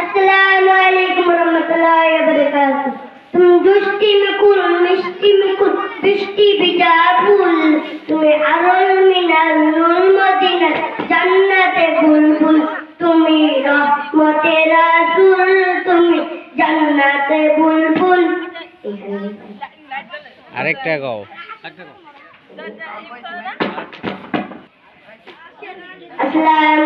আসসালামু আলাইকুম রহমতুল্লাহি ওয়া বারাকাতুহু। তুমি দুষ্টি মিকুল মিষ্টি মিকুল বৃষ্টি বিজা ফুল। তুমি আরল মিনার নুল মদিনার জান্নাতে বুলবুল। তুমি রহমতে রাসূল তুমি জান্নাতে বুলবুল। আরেকটা গাও। আসসালামু